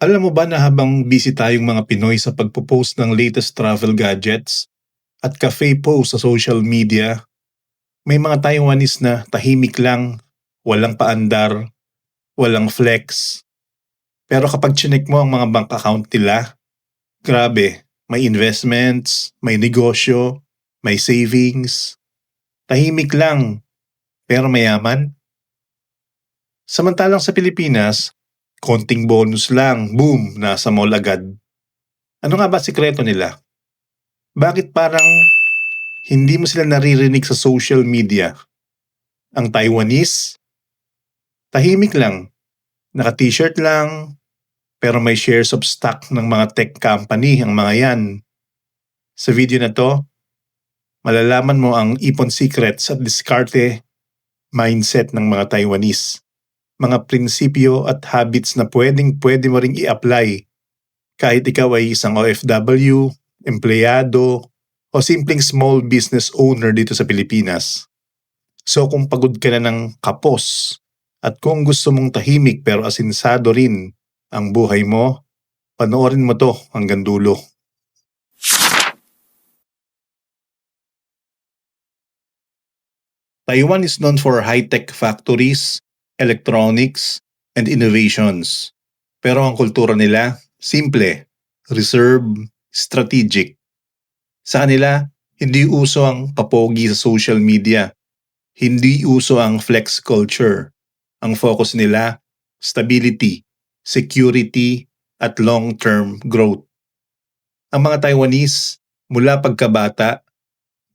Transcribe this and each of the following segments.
Alam mo ba na habang busy tayong mga Pinoy sa pagpo-post ng latest travel gadgets at cafe post sa social media, may mga Taiwanese na tahimik lang, walang paandar, walang flex. Pero kapag chinek mo ang mga bank account nila, grabe, may investments, may negosyo, may savings. Tahimik lang, pero mayaman. Samantalang sa Pilipinas, konting bonus lang, boom, nasa mall agad. Ano nga ba sikreto nila? Bakit parang hindi mo sila naririnig sa social media? Ang Taiwanese, tahimik lang, naka-t-shirt lang, pero may shares of stock ng mga tech company ang mga yan. Sa video na to, malalaman mo ang ipon secrets at diskarte mindset ng mga Taiwanese mga prinsipyo at habits na pwedeng pwede mo ring i-apply kahit ikaw ay isang OFW, empleyado, o simpleng small business owner dito sa Pilipinas. So kung pagod ka na ng kapos at kung gusto mong tahimik pero asinsado rin ang buhay mo, panoorin mo to hanggang dulo. Taiwan is known for high-tech factories, electronics, and innovations. Pero ang kultura nila, simple, reserve, strategic. Sa kanila, hindi uso ang papogi sa social media. Hindi uso ang flex culture. Ang focus nila, stability, security, at long-term growth. Ang mga Taiwanese, mula pagkabata,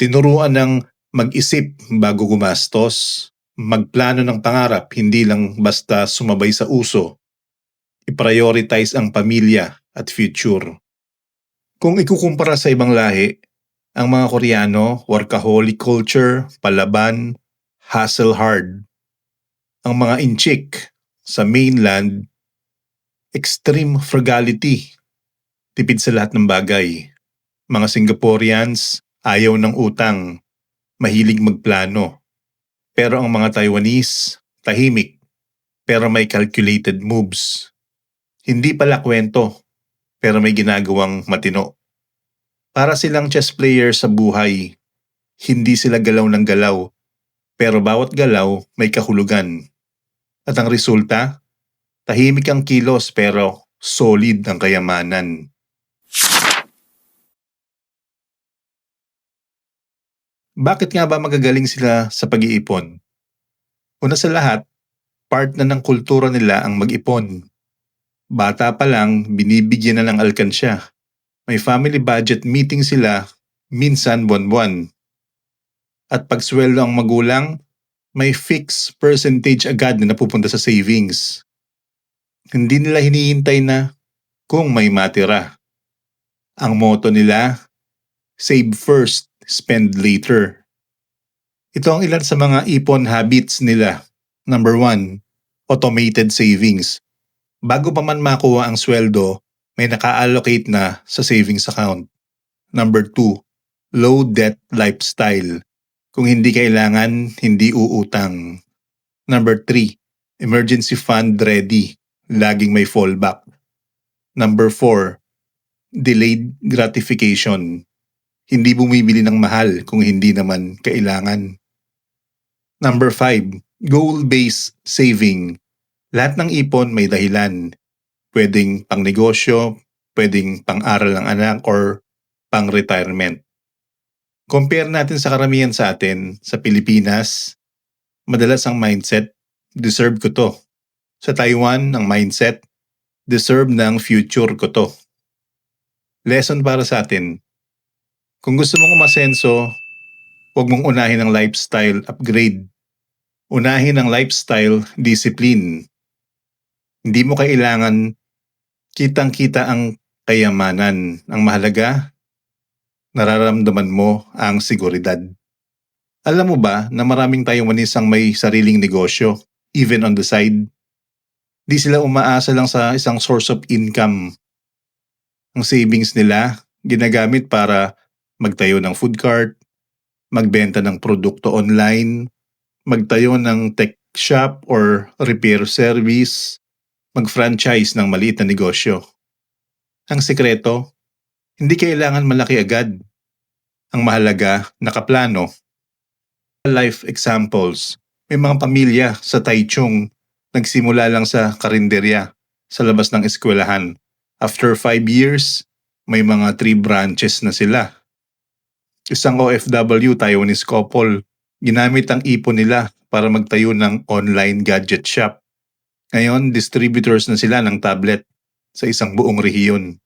tinuruan ng mag-isip bago gumastos, magplano ng pangarap, hindi lang basta sumabay sa uso. I-prioritize ang pamilya at future. Kung ikukumpara sa ibang lahi, ang mga Koreano, workaholic culture, palaban, hustle hard. Ang mga inchik sa mainland, extreme frugality, tipid sa lahat ng bagay. Mga Singaporeans, ayaw ng utang, mahilig magplano. Pero ang mga Taiwanese, tahimik, pero may calculated moves. Hindi pala kwento, pero may ginagawang matino. Para silang chess player sa buhay, hindi sila galaw ng galaw, pero bawat galaw may kahulugan. At ang resulta, tahimik ang kilos pero solid ang kayamanan. Bakit nga ba magagaling sila sa pag-iipon? Una sa lahat, part na ng kultura nila ang mag-ipon. Bata pa lang, binibigyan na ng alkansya. May family budget meeting sila, minsan buwan-buwan. At pag sweldo ang magulang, may fixed percentage agad na napupunta sa savings. Hindi nila hinihintay na kung may matira. Ang motto nila, save first, spend later. Ito ang ilan sa mga ipon habits nila. Number one, automated savings. Bago pa man makuha ang sweldo, may naka-allocate na sa savings account. Number two, low debt lifestyle. Kung hindi kailangan, hindi uutang. Number three, emergency fund ready. Laging may fallback. Number four, delayed gratification. Hindi bumibili ng mahal kung hindi naman kailangan. Number 5, goal-based saving. Lahat ng ipon may dahilan. Pwedeng pang negosyo, pwedeng pang-aral ng anak, or pang-retirement. Compare natin sa karamihan sa atin, sa Pilipinas, madalas ang mindset, deserve ko to. Sa Taiwan, ang mindset, deserve ng future ko to. Lesson para sa atin, kung gusto mong umasenso, huwag mong unahin ang lifestyle upgrade. Unahin ang lifestyle discipline. Hindi mo kailangan kitang-kita ang kayamanan. Ang mahalaga, nararamdaman mo ang seguridad. Alam mo ba na maraming Taiwanese ang may sariling negosyo, even on the side? Di sila umaasa lang sa isang source of income. Ang savings nila, ginagamit para magtayo ng food cart, magbenta ng produkto online, magtayo ng tech shop or repair service, mag-franchise ng maliit na negosyo. Ang sekreto, hindi kailangan malaki agad. Ang mahalaga, nakaplano. Life examples. May mga pamilya sa Taichung nagsimula lang sa karinderya sa labas ng eskwelahan. After five years, may mga three branches na sila. Isang OFW Taiwanese couple, ginamit ang ipon nila para magtayo ng online gadget shop. Ngayon, distributors na sila ng tablet sa isang buong rehiyon.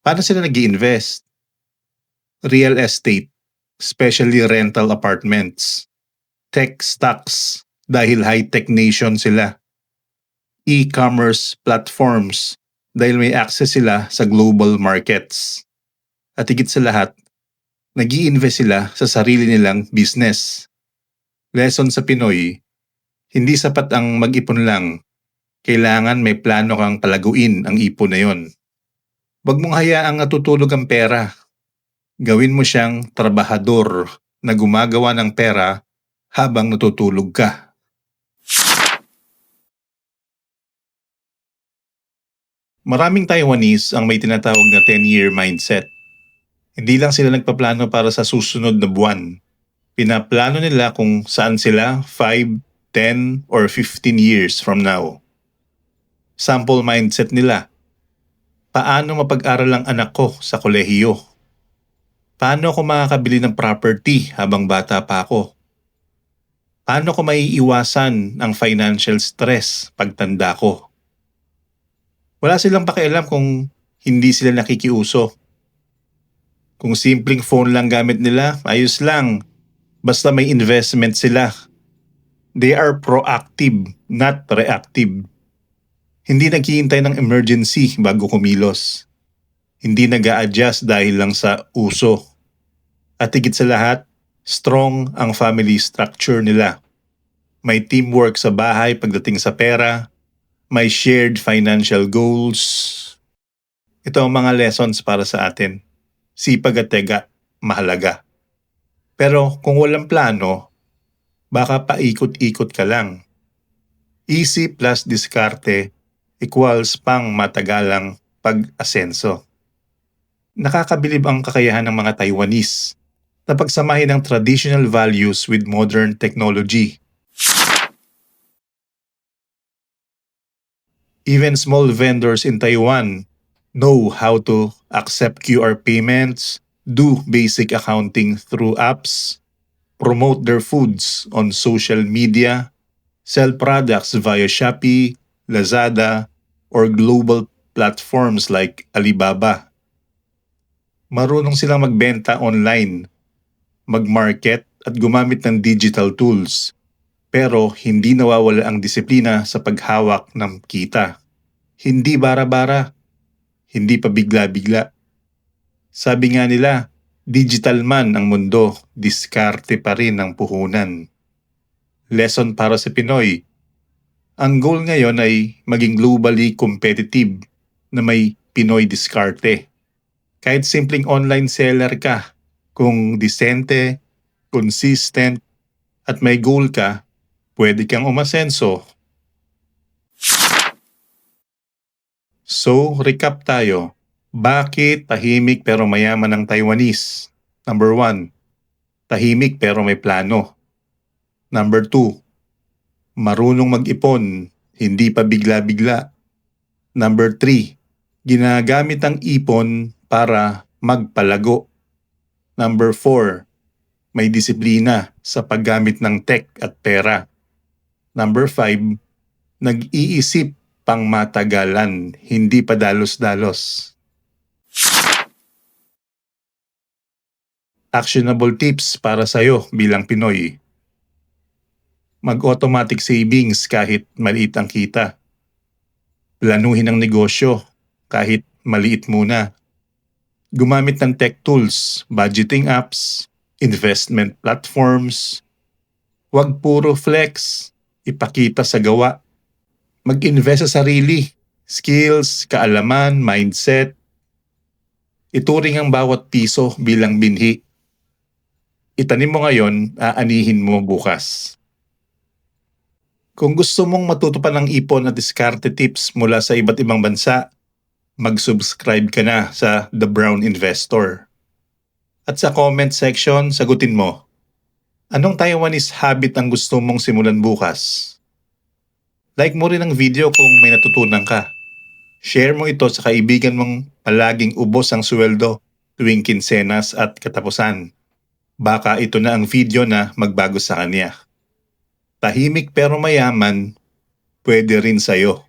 Paano sila nag invest Real estate, especially rental apartments. Tech stocks, dahil high-tech nation sila. E-commerce platforms, dahil may access sila sa global markets. At higit sa lahat, nag invest sila sa sarili nilang business. Lesson sa Pinoy, hindi sapat ang mag-ipon lang. Kailangan may plano kang palaguin ang ipon na yon. Huwag mong hayaang natutulog ang pera. Gawin mo siyang trabahador na gumagawa ng pera habang natutulog ka. Maraming Taiwanese ang may tinatawag na 10-year mindset. Hindi lang sila nagpaplano para sa susunod na buwan. Pinaplano nila kung saan sila 5, 10, or 15 years from now. Sample mindset nila. Paano mapag-aral ang anak ko sa kolehiyo? Paano ako makakabili ng property habang bata pa ako? Paano ko maiiwasan ang financial stress pagtanda ko? Wala silang pakialam kung hindi sila nakikiuso. Kung simpleng phone lang gamit nila, ayos lang. Basta may investment sila. They are proactive, not reactive. Hindi naghihintay ng emergency bago kumilos. Hindi nag adjust dahil lang sa uso. At higit sa lahat, strong ang family structure nila. May teamwork sa bahay pagdating sa pera, may shared financial goals. Ito ang mga lessons para sa atin. Sipag at tega, mahalaga. Pero kung walang plano, baka paikot-ikot ka lang. Easy plus diskarte equals pang matagalang pag-asenso. Nakakabilib ang kakayahan ng mga Taiwanese na pagsamahin ang traditional values with modern technology Even small vendors in Taiwan know how to accept QR payments, do basic accounting through apps, promote their foods on social media, sell products via Shopee, Lazada, or global platforms like Alibaba. Marunong silang magbenta online, mag-market at gumamit ng digital tools pero hindi nawawala ang disiplina sa paghawak ng kita. Hindi bara-bara. Hindi pa bigla-bigla. Sabi nga nila, digital man ang mundo, diskarte pa rin ang puhunan. Lesson para sa Pinoy. Ang goal ngayon ay maging globally competitive na may Pinoy diskarte. Kahit simpleng online seller ka, kung disente, consistent, at may goal ka, pwede kang umasenso. So, recap tayo. Bakit tahimik pero mayaman ang Taiwanese? Number one, tahimik pero may plano. Number two, marunong mag-ipon, hindi pa bigla-bigla. Number three, ginagamit ang ipon para magpalago. Number four, may disiplina sa paggamit ng tech at pera. Number five, nag-iisip pang matagalan, hindi pa dalos-dalos. Actionable tips para sa'yo bilang Pinoy. Mag-automatic savings kahit maliit ang kita. Planuhin ang negosyo kahit maliit muna. Gumamit ng tech tools, budgeting apps, investment platforms. Huwag puro flex, ipakita sa gawa. Mag-invest sa sarili, skills, kaalaman, mindset. Ituring ang bawat piso bilang binhi. Itanim mo ngayon, aanihin mo bukas. Kung gusto mong matuto pa ng ipon at diskarte tips mula sa iba't ibang bansa, mag-subscribe ka na sa The Brown Investor. At sa comment section, sagutin mo, anong Taiwanese habit ang gusto mong simulan bukas? Like mo rin ang video kung may natutunan ka. Share mo ito sa kaibigan mong palaging ubos ang sweldo tuwing kinsenas at katapusan. Baka ito na ang video na magbago sa kanya. Tahimik pero mayaman, pwede rin sa'yo.